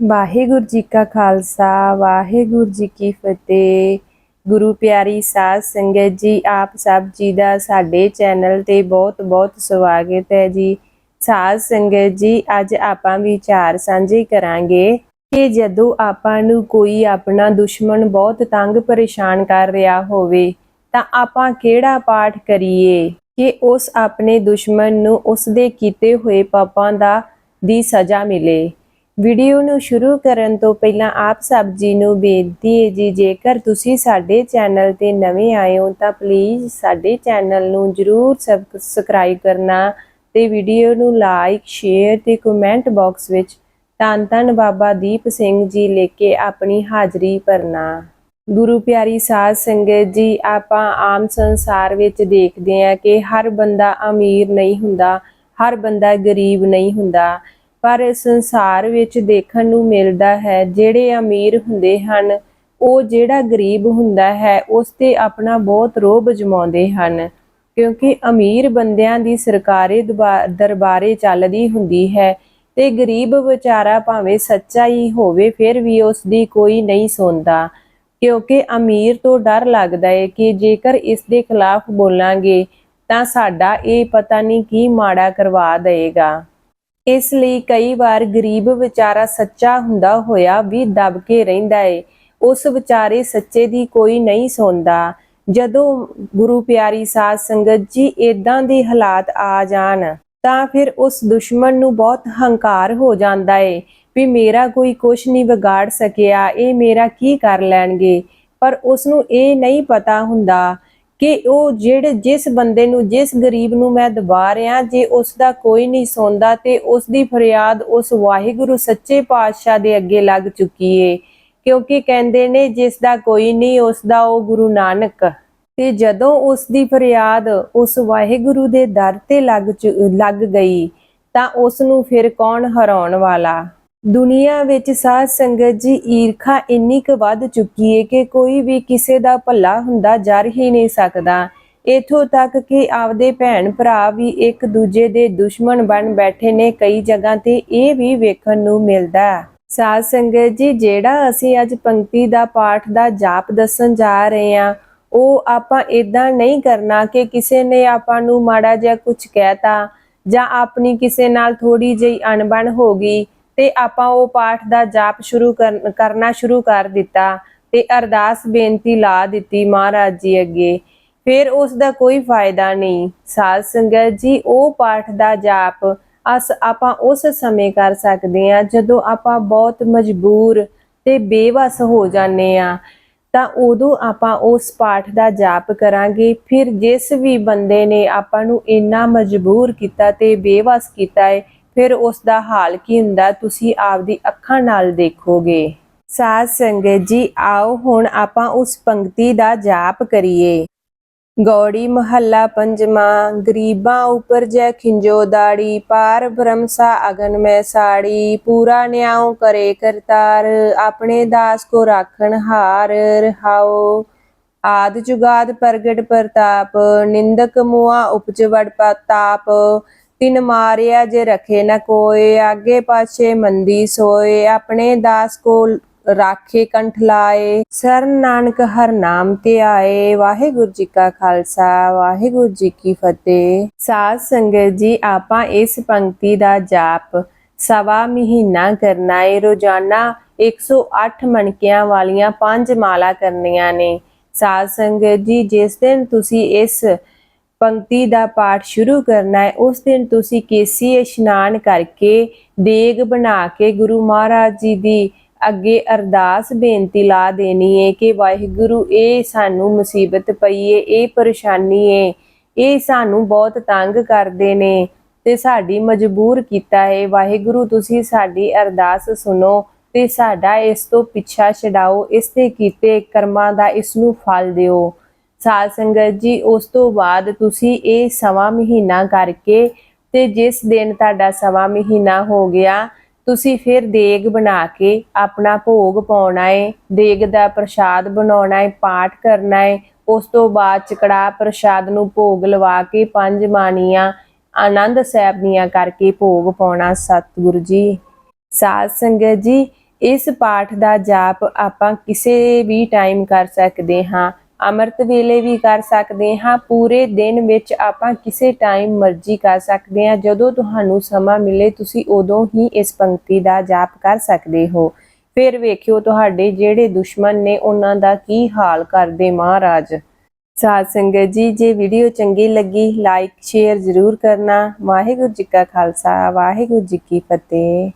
ਵਾਹਿਗੁਰੂ ਜੀ ਕਾ ਖਾਲਸਾ, ਵਾਹਿਗੁਰੂ ਜੀ ਕੀ ਫਤਿਹ। ਗੁਰੂ ਪਿਆਰੀ ਸਾਧ ਸੰਗਤ ਜੀ, ਆਪ ਸਭ ਜੀ ਦਾ ਸਾਡੇ ਚੈਨਲ ਤੇ ਬਹੁਤ ਬਹੁਤ ਸਵਾਗਤ ਹੈ ਜੀ। ਸਾਧ ਸੰਗਤ ਜੀ, ਅੱਜ ਆਪਾਂ ਵਿਚਾਰ ਸਾਂਝੇ ਕਰਾਂਗੇ ਕਿ ਜਦੋਂ ਆਪਾਂ ਨੂੰ ਕੋਈ ਆਪਣਾ ਦੁਸ਼ਮਣ ਬਹੁਤ ਤੰਗ ਪਰੇਸ਼ਾਨ ਕਰ ਰਿਹਾ ਹੋਵੇ, ਤਾਂ ਆਪਾਂ ਕਿਹੜਾ ਪਾਠ ਕਰੀਏ? ਕਿ ਉਸ ਆਪਣੇ ਦੁਸ਼ਮਣ ਨੂੰ ਉਸ ਦੇ ਕੀਤੇ ਹੋਏ ਪਾਪਾਂ ਦਾ, ਦੀ ਸਜ਼ਾ ਮਿਲੇ। ਵੀਡੀਓ ਨੂੰ ਸ਼ੁਰੂ ਕਰਨ ਤੋਂ ਪਹਿਲਾਂ ਆਪ ਸਭ ਜੀ ਨੂੰ ਬੇਨਤੀ ਹੈ ਜੀ, ਜੇਕਰ ਤੁਸੀਂ ਸਾਡੇ ਚੈਨਲ ਤੇ ਨਵੇਂ ਆਏ ਹੋ ਤਾਂ ਪਲੀਜ਼ ਸਾਡੇ ਚੈਨਲ ਨੂੰ ਜਰੂਰ ਸਬਸਕ੍ਰਾਈਬ ਕਰਨਾ ਤੇ ਵੀਡੀਓ ਨੂੰ ਲਾਈਕ ਸ਼ੇਅਰ ਤੇ ਕਮੈਂਟ ਬਾਕਸ ਵਿੱਚ ਧੰਨ ਧੰਨ ਬਾਬਾ ਦੀਪ ਸਿੰਘ ਜੀ ਲੈ ਕੇ ਆਪਣੀ ਹਾਜ਼ਰੀ ਭਰਨਾ। ਗੁਰੂ ਪਿਆਰੀ ਸਾਧ ਸੰਗਤ ਜੀ, ਆਪਾਂ ਆਮ ਸੰਸਾਰ ਵਿੱਚ ਦੇਖਦੇ ਹਾਂ ਕਿ ਹਰ ਬੰਦਾ ਅਮੀਰ ਨਹੀਂ ਹੁੰਦਾ, ਹਰ ਬੰਦਾ ਗਰੀਬ ਨਹੀਂ ਹੁੰਦਾ। ਪਰ ਸੰਸਾਰ ਵਿੱਚ ਦੇਖਣ ਨੂੰ ਮਿਲਦਾ ਹੈ, ਜਿਹੜੇ ਅਮੀਰ ਹੁੰਦੇ ਹਨ, ਉਹ ਜਿਹੜਾ ਗਰੀਬ ਹੁੰਦਾ ਹੈ, ਉਸ ਤੇ ਆਪਣਾ ਬਹੁਤ ਰੋਬ ਜਮਾਉਂਦੇ ਹਨ। ਕਿਉਂਕਿ ਅਮੀਰ ਬੰਦਿਆਂ ਦੀ ਸਰਕਾਰੀ ਦਬਾ- ਦਰਬਾਰੇ ਚੱਲਦੀ ਹੁੰਦੀ ਹੈ ਤੇ ਗਰੀਬ ਵਿਚਾਰਾ ਭਾਵੇਂ ਸੱਚਾ ਹੀ ਹੋਵੇ, ਫਿਰ ਵੀ ਉਸ ਦੀ ਕੋਈ ਨਹੀਂ ਸੁਣਦਾ। ਕਿਉਂਕਿ ਅਮੀਰ ਤੋਂ ਡਰ ਲੱਗਦਾ ਹੈ ਕਿ ਜੇਕਰ ਇਸ ਦੇ ਖਿਲਾਫ ਬੋਲਾਂਗੇ, ਤਾਂ ਸਾਡਾ ਇਹ ਪਤਾ ਨਹੀਂ ਕੀ ਮਾੜਾ ਕਰਵਾ ਦੇਵੇਗਾ। ਇਸ ਲਈ ਕਈ ਵਾਰ ਗਰੀਬ ਵਿਚਾਰਾ ਸੱਚਾ ਹੁੰਦਾ ਹੋਇਆ ਵੀ ਦਬ ਕੇ ਰਹਿੰਦਾ ਏ। ਉਸ ਵਿਚਾਰੇ ਸੱਚੇ ਦੀ ਕੋਈ ਨਹੀਂ ਸੁਣਦਾ ਜਦੋਂ ਗੁਰੂ ਪਿਆਰੀ ਸਾਧ ਸੰਗਤ ਜੀ ਇਦਾਂ ਦੇ ਹਾਲਾਤ ਆ ਜਾਣ, ਤਾਂ ਫਿਰ ਉਸ ਦੁਸ਼ਮਣ ਨੂੰ ਬਹੁਤ ਹੰਕਾਰ ਹੋ ਜਾਂਦਾ ਏ ਵੀ ਮੇਰਾ ਕੋਈ ਕੁਛ ਨਹੀਂ ਵਿਗਾੜ ਸਕਿਆ, ਇਹ ਮੇਰਾ ਕੀ ਕਰ ਲੈਣਗੇ? ਪਰ ਉਸ ਨੂੰ ਇਹ ਨਹੀਂ ਪਤਾ ਹੁੰਦਾ ਕਿ ਉਹ ਜਿਹੜੇ ਜਿਸ ਬੰਦੇ ਨੂੰ, ਜਿਸ ਗਰੀਬ ਨੂੰ ਮੈਂ ਦਬਾ ਰਿਹਾ, ਜੇ ਉਸ ਦਾ ਕੋਈ ਨਹੀਂ ਸੁਣਦਾ ਤੇ ਉਸ ਦੀ ਫਰਿਆਦ ਉਸ ਵਾਹਿਗੁਰੂ ਸੱਚੇ ਪਾਤਸ਼ਾਹ ਦੇ ਅੱਗੇ ਲੱਗ ਚੁੱਕੀ ਏ। ਕਿਉਂਕਿ ਕਹਿੰਦੇ ਨੇ ਜਿਸ ਦਾ ਕੋਈ ਨਹੀਂ ਉਸ ਦਾ ਉਹ ਗੁਰੂ ਨਾਨਕ। ਤੇ ਜਦੋਂ ਉਸ ਦੀ ਫਰਿਆਦ ਉਸ ਵਾਹਿਗੁਰੂ ਦੇ ਦਰ ਤੇ ਲੱਗ ਚੁ- ਲੱਗ ਗਈ, ਤਾਂ ਉਸ ਨੂੰ ਫਿਰ ਕੌਣ ਹਰਾਉਣ ਵਾਲਾ? ਦੁਨੀਆ ਵਿੱਚ ਸਾਧ ਸੰਗਤ ਜੀ ਈਰਖਾ ਇੰਨੀ ਕੁ ਵੱਧ ਚੁੱਕੀ ਹੈ ਕਿ ਕੋਈ ਵੀ ਕਿਸੇ ਦਾ ਭਲਾ ਹੁੰਦਾ ਜਰ ਹੀ ਨਹੀਂ ਸਕਦਾ ਇਥੋਂ ਤੱਕ ਕਿ ਆਪਦੇ ਭੈਣ ਭਰਾ ਵੀ ਇੱਕ ਦੂਜੇ ਦੇ ਦੁਸ਼ਮਣ ਬਣ ਬੈਠੇ ਨੇ ਕਈ ਜਗ੍ਹਾ ਤੇ ਇਹ ਵੀ ਵੇਖਣ ਨੂੰ ਮਿਲਦਾ ਹੈ। ਸਾਧ ਸੰਗਤ ਜੀ, ਜਿਹੜਾ ਅਸੀਂ ਅੱਜ ਪੰਕਤੀ ਦਾ ਪਾਠ ਦਾ ਜਾਪ ਦੱਸਣ ਜਾ ਰਹੇ ਹਾਂ, ਉਹ ਆਪਾਂ ਇਦਾਂ ਨਹੀਂ ਕਰਨਾ ਕਿ ਕਿਸੇ ਨੇ ਆਪਾਂ ਨੂੰ ਮਾੜਾ ਜਿਹਾ ਕੁਝ ਕਹਿਤਾ ਜਾਂ ਆਪਣੀ ਕਿਸੇ ਨਾਲ ਥੋੜੀ ਜਿਹੀ ਅਣਬਣ ਹੋ ਗਈ ਤੇ ਆਪਾਂ ਉਹ ਪਾਠ ਦਾ ਜਾਪ ਸ਼ੁਰੂ ਕਰਨ- ਕਰਨਾ ਸ਼ੁਰੂ ਕਰ ਦਿੱਤਾ ਤੇ ਅਰਦਾਸ ਬੇਨਤੀ ਲਾ ਦਿੱਤੀ ਮਹਾਰਾਜ ਜੀ ਅੱਗੇ। ਫਿਰ ਉਸ ਦਾ ਕੋਈ ਫਾਇਦਾ ਨਹੀਂ। ਸਾਧ ਸੰਗਤ ਜੀ, ਉਹ ਪਾਠ ਦਾ ਜਾਪ ਅਸ, ਆਪਾਂ ਉਸ ਸਮੇਂ ਕਰ ਸਕਦੇ ਹਾਂ ਜਦੋਂ ਆਪਾਂ ਬਹੁਤ ਮਜਬੂਰ ਤੇ ਬੇਵਸ ਹੋ ਜਾਂਦੇ ਆ ਤਾਂ ਉਦੋਂ ਆਪਾਂ ਉਸ ਪਾਠ ਦਾ ਜਾਪ ਕਰਾਂਗੇ। ਫਿਰ ਜਿਸ ਵੀ ਬੰਦੇ ਨੇ ਆਪਾਂ ਨੂੰ ਇੰਨਾ ਮਜਬੂਰ ਕੀਤਾ ਤੇ ਬੇਵਸ ਕੀਤਾ ਹੈ ਫਿਰ ਉਸ ਦਾ ਹਾਲ ਕੀ ਹੁੰਦਾ ਤੁਸੀਂ ਆਪਦੀ ਅੱਖਾਂ ਨਾਲ ਦੇਖੋਗੇ। ਸਾਧ ਸੰਗਤ ਜੀ, ਆਓ ਹੁਣ ਆਪਾਂ ਉਸ ਪੰਕਤੀ ਦਾ ਜਾਪ ਕਰੀਏ। ਗੌੜੀ ਮਹੱਲਾ ਪੰਜਵਾਂ, ਗਰੀਬਾਂ ਉਪਰ ਜੈ ਖਿੰਜੋ ਦਾੜੀ, ਪਾਰ ਬ੍ਰਹਮਸਾ ਅਗਨ ਮੈਂ ਸਾੜੀ, ਪੂਰਾ ਨਿਆਉ ਕਰੇ ਕਰਤਾਰ, ਆਪਣੇ ਦਾਸ ਕੋ ਰਾਖਣ ਹਾਰ ਰਹਾਓ ਆਦ ਜੁਗਾਦ ਪ੍ਰਗਟ ਪ੍ਰਤਾਪ, ਨਿੰਦਕ ਮੁਆ ਉਪਜ ਵੜ ਤਾਪ ਤਿਨ ਮਾਰਿਆ ਜੇ ਰਖੇ ਨ ਕੋਏ, ਆਗੇ ਪਾਛੇ ਮੰਦੀ ਸੋਏ, ਆਪਣੇ ਦਾਸ ਕੋ ਰਾਖੇ ਕੰਠ ਲਾਏ। ਸਰਨ ਨਾਨਕ ਹਰ ਨਾਮ ਤੇ ਆਏ, ਵਾਹਿਗੁਰੂ ਜੀ ਕਾ ਖਾਲਸਾ, ਵਾਹਿਗੁਰੂ ਜੀ ਕੀ ਫਤਿਹ। ਸਾਧ ਸੰਗਤ ਜੀ, ਆਪਾਂ ਇਸ ਪੰਕਤੀ ਦਾ ਜਾਪ ਸਵਾ ਮਹੀਨਾ ਕਰਨਾ ਏ। ਰੋਜ਼ਾਨਾ 108 ਮਣਕਿਆਂ ਵਾਲੀਆਂ ਪੰਜ ਮਾਲਾ ਕਰਨੀਆਂ ਨੇ। ਸਾਧ ਸੰਗਤ ਜੀ, ਜਿਸ ਦਿਨ ਤੁਸੀਂ ਇਸ ਪੰਕਤੀ ਦਾ ਪਾਠ ਸ਼ੁਰੂ ਕਰਨਾ ਹੈ। ਉਸ ਦਿਨ ਤੁਸੀਂ ਕੇਸੀ ਇਸ਼ਨਾਨ ਕਰਕੇ ਦੇਗ ਬਣਾ ਕੇ ਗੁਰੂ ਮਹਾਰਾਜ ਜੀ ਦੀ ਅੱਗੇ ਅਰਦਾਸ ਬੇਨਤੀ ਲਾ ਦੇਣੀ ਹੈ ਕਿ ਵਾਹਿਗੁਰੂ, ਇਹ ਸਾਨੂੰ ਮੁਸੀਬਤ ਪਈ ਏ, ਇਹ ਪਰੇਸ਼ਾਨੀ ਏ, ਇਹ ਸਾਨੂੰ ਬਹੁਤ ਤੰਗ ਕਰਦੇ ਨੇ ਤੇ ਸਾਡੀ ਮਜਬੂਰ ਕੀਤਾ ਹੈ ਵਾਹਿਗੁਰੂ, ਤੁਸੀਂ ਸਾਡੀ ਅਰਦਾਸ ਸੁਣੋ ਤੇ ਸਾਡਾ ਇਸ ਤੋਂ ਪਿੱਛਾ ਛਡਾਓ, ਇਸ ਤੇ ਕੀਤੇ ਕਰਮਾਂ ਦਾ ਇਸ ਨੂੰ ਫਲ ਦਿਓ। ਸਾਧ ਸੰਗਤ ਜੀ, ਉਸ ਤੋਂ ਬਾਅਦ ਤੁਸੀਂ ਇਹ ਸਵਾ ਮਹੀਨਾ ਕਰਕੇ ਤੇ ਜਿਸ ਦਿਨ ਤੁਹਾਡਾ ਸਵਾ ਮਹੀਨਾ ਹੋ ਗਿਆ, ਤੁਸੀਂ ਫਿਰ ਦੇਗ ਬਣਾ ਕੇ ਆਪਣਾ ਭੋਗ ਪਾਉਣਾ ਏ, ਦੇਗ ਦਾ ਪ੍ਰਸ਼ਾਦ ਬਣਾਉਣਾ ਹੈ ਪਾਠ ਕਰਨਾ ਹੈ ਉਸ ਤੋਂ ਬਾਅਦ ਚਕੜਾ ਪ੍ਰਸ਼ਾਦ ਨੂੰ ਭੋਗ ਲਵਾ ਕੇ ਪੰਜ ਬਾਣੀਆਂ ਆਨੰਦ ਸਾਹਿਬ ਦੀਆਂ ਕਰਕੇ ਭੋਗ ਪਾਉਣਾ ਸਤਿਗੁਰੂ ਜੀ। ਸਾਧ ਸੰਗਤ ਜੀ, ਇਸ ਪਾਠ ਦਾ ਜਾਪ ਆਪਾਂ ਕਿਸੇ ਵੀ ਟਾਈਮ ਕਰ ਸਕਦੇ ਹਾਂ। ਅੰਮ੍ਰਿਤ ਵੇਲੇ ਵੀ ਕਰ ਸਕਦੇ ਹਾਂ। ਪੂਰੇ ਦਿਨ ਵਿੱਚ ਆਪਾਂ ਕਿਸੇ ਟਾਈਮ ਮਰਜ਼ੀ ਕਰ ਸਕਦੇ ਹਾਂ। ਜਦੋਂ ਤੁਹਾਨੂੰ ਸਮਾਂ ਮਿਲੇ, ਤੁਸੀਂ ਉਦੋਂ ਹੀ ਇਸ ਪੰਕਤੀ ਦਾ ਜਾਪ ਕਰ ਸਕਦੇ ਹੋ। ਫਿਰ ਵੇਖਿਓ ਤੁਹਾਡੇ ਜਿਹੜੇ ਦੁਸ਼ਮਣ ਨੇ, ਉਹਨਾਂ ਦਾ ਕੀ ਹਾਲ ਕਰਦੇ ਮਹਾਰਾਜ। ਸਾਧ ਸੰਗਤ ਜੀ, ਜੇ ਵੀਡੀਓ ਚੰਗੀ ਲੱਗੀ ਲਾਈਕ ਸ਼ੇਅਰ ਜ਼ਰੂਰ ਕਰਨਾ। ਵਾਹਿਗੁਰੂ ਜੀ ਕਾ ਖਾਲਸਾ, ਵਾਹਿਗੁਰੂ ਜੀ ਕੀ ਫਤਿਹ।